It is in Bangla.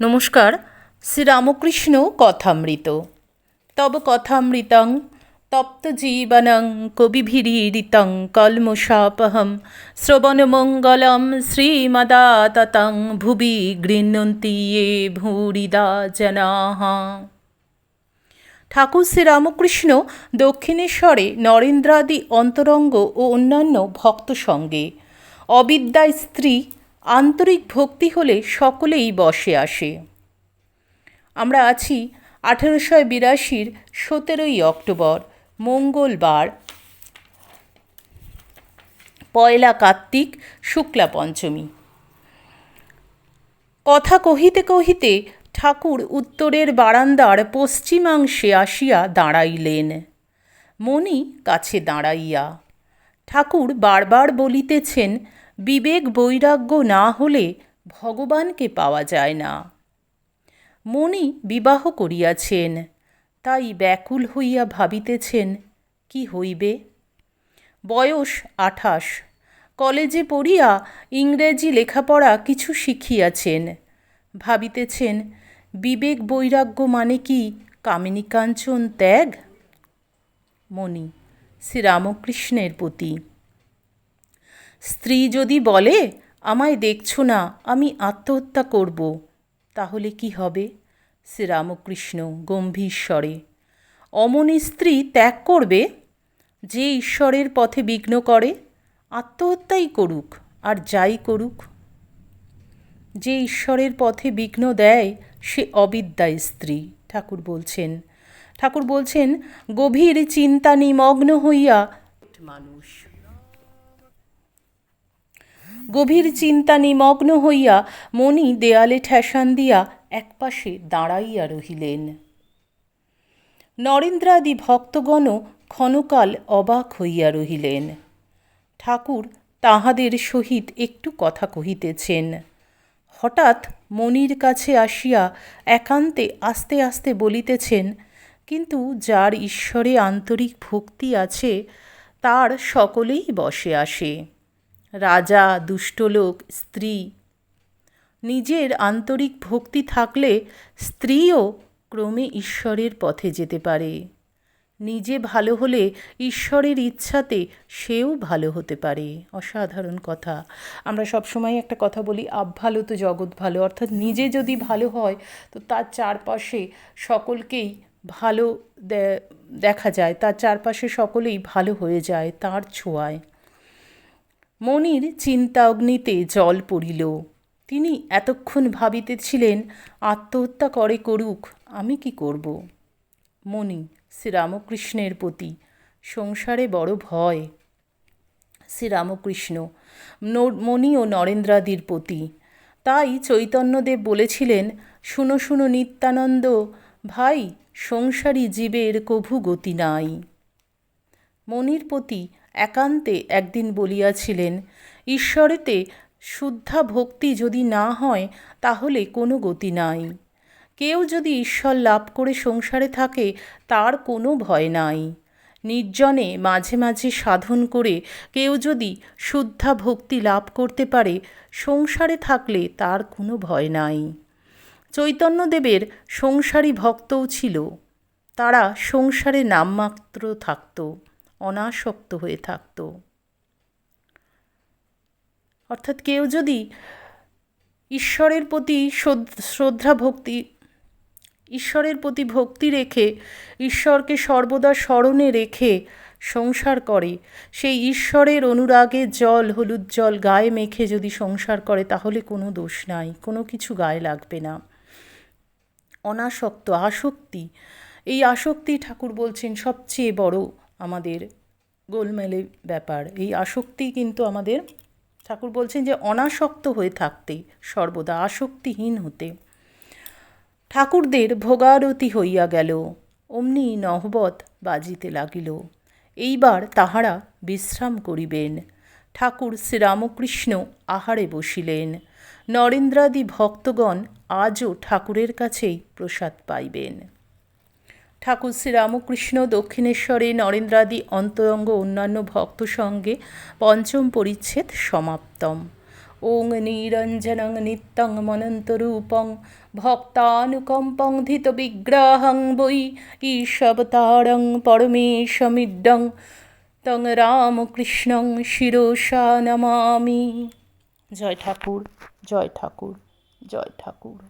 নমস্কার। শ্রীরামকৃষ্ণ কথামৃত। তব কথামৃতং তপ্ত জীবনং কবিভিরীড়িতং কলমশাপহম শ্রবণমঙ্গলম শ্রীমদাততং ভুবি গৃহ্ণন্তি ये ভূরিদা জনাঃ ঠাকুর শ্রীরামকৃষ্ণ দক্ষিণেশ্বরে নরেন্দ্রাদি অন্তরঙ্গ ও অন্যান্য ভক্ত সঙ্গে। অবিদ্যায় স্ত্রী আন্তরিক ভক্তি হলে সকলেই বসে আসে। আমরা আছি আঠেরোশো বিরাশির সতেরোই অক্টোবর, মঙ্গলবার। পয়লা কার্তিক, শুক্লা পঞ্চমী। কথা কহিতে কহিতে ঠাকুর উত্তরের বারান্দার পশ্চিমাংশে আসিয়া দাঁড়াইলেন। মণি কাছে দাঁড়াইয়া, ঠাকুর বারবার বলিতেছেন, বিবেক বৈরাগ্য না হলে ভগবানকে পাওয়া যায় না। মণি বিবাহ করিয়াছেন, তাই ব্যাকুল হইয়া ভাবিতেছেন, কি হইবে? বয়স আঠাশ, কলেজে পড়িয়া ইংরেজি লেখাপড়া কিছু শিখিয়াছেন, ভাবিতেছেন বিবেক বৈরাগ্য মানে কি? কামিনী কাঞ্চন ত্যাগ? মণি, শ্রীরামকৃষ্ণের প্রতি স্ত্রী যদি বলে, আমায় দেখছ না, আমি আত্মহত্যা করব তাহলে কি হবে? শ্রীরামকৃষ্ণ গম্ভীর স্বরে। অমন স্ত্রী ত্যাগ করবে? যে ঈশ্বরের পথে বিঘ্ন করে, আত্মহত্যাই করুক, আর যাই করুক যে ঈশ্বরের পথে বিঘ্ন দেয়, সে অবিদ্যা স্ত্রী। ঠাকুর বলছেন ঠাকুর বলছেন, গভীর চিন্তা নিমগ্ন হইয়া মানুষ। গভীর চিন্তা নিমগ্ন হইয়া মণি দেয়ালে ঠেসান দিয়া একপাশে দাঁড়াইয়া রহিলেন। নরেন্দ্রাদি ভক্তগণ ক্ষণকাল অবাক হইয়া রহিলেন। ঠাকুর তাহাদের সহিত একটু কথা কহিতেছেন। হঠাৎ মনির কাছে আসিয়া একান্তে আস্তে আস্তে বলিতেছেন, কিন্তু যার ঈশ্বরে আন্তরিক ভক্তি আছে, তার সকলেই বসে আসে। রাজা দুষ্টলোক স্ত্রী। নিজের আন্তরিক ভক্তি থাকলে স্ত্রীও ক্রমে ঈশ্বরের পথে যেতে পারে। নিজে ভালো হলে ঈশ্বরের ইচ্ছাতে সেও ভালো হতে পারে। অসাধারণ কথা। আমরা সবসময় একটা কথা বলি আপ ভালো তো জগৎ ভালো। অর্থাৎ নিজে যদি ভালো হয়, তো তার চারপাশে সকলকেই ভালো দেখা যায়। তার চারপাশে সকলেই ভালো হয়ে যায় তার ছোঁয়ায়। মনির চিন্তা অগ্নিতে জল পড়িল। তিনি এতক্ষণ ভাবিতেছিলেন, আত্মহত্যা করে করুক, আমি কি করব? মণি শ্রীরামকৃষ্ণের প্রতি। সংসারে বড় ভয়। শ্রীরামকৃষ্ণ মণি ও নরেন্দ্রাদির প্রতি। তাই চৈতন্যদেব বলেছিলেন, শুনো শুনো নিত্যানন্দ, ভাই, সংসারী জীবের কভু গতি নাই। মনির প্রতি একান্তে একদিন বলিয়াছিলেন, ঈশ্বরেতে শুদ্ধা ভক্তি যদি না হয়, তাহলে কোনো গতি নাই। কেউ যদি ঈশ্বর লাভ করে সংসারে থাকে, তার কোনো ভয় নাই। নির্জনে মাঝে মাঝে সাধন করে কেউ যদি শুদ্ধা ভক্তি লাভ করতে পারে, সংসারে থাকলে তার কোনো ভয় নাই। চৈতন্যদেবের সংসারী ভক্তও ছিল। তারা সংসারে নামমাত্র থাকত, অনাসক্ত হয়ে থাকত। অর্থাৎ কেউ যদি ঈশ্বরের প্রতি শ্রদ্ধা ভক্তি ঈশ্বরের প্রতি ভক্তি রেখে, ঈশ্বরকে সর্বদা স্মরণে রেখে সংসার করে। সেই ঈশ্বরের অনুরাগে জল, হলুদ জল গায়ে মেখে যদি সংসার করে, তাহলে কোনো দোষ নাই, কোনো কিছু গায়ে লাগবে না। অনাসক্ত, আসক্তি, এই আসক্তি ঠাকুর বলছেন সবচেয়ে বড় আমাদের গোলমেলে ব্যাপার। এই আসক্তি কিন্তু আমাদের, ঠাকুর বলছেন যে অনাসক্ত হয়ে থাকতে, সর্বদা আসক্তিহীন হতে। ঠাকুরদের ভোগারতি হইয়া গেল। অমনি নহবত বাজিতে লাগিল। এইবার তাহারা বিশ্রাম করিবেন। ঠাকুর শ্রীরামকৃষ্ণ আহারে বসিলেন। নরেন্দ্রাদি ভক্তগণ আজও ঠাকুরের কাছেই প্রসাদ পাইবেন। ঠাকুর শ্রীরামকৃষ্ণ দক্ষিণেশ্বরে নরেন্দ্রাদি অন্তরঙ্গ অন্যান্য ভক্ত সঙ্গে পঞ্চম পরিচ্ছেদ সমাপ্তম। ওং নিরঞ্জনং নিত্যং মনন্তরূপং ভক্তানুকম্পং ধিত বিগ্রহং বৈ ঈশবতারং পরমেশমিডং তং রামকৃষ্ণং শিরসা নমামি জয় ঠাকুর জয় ঠাকুর জয় ঠাকুর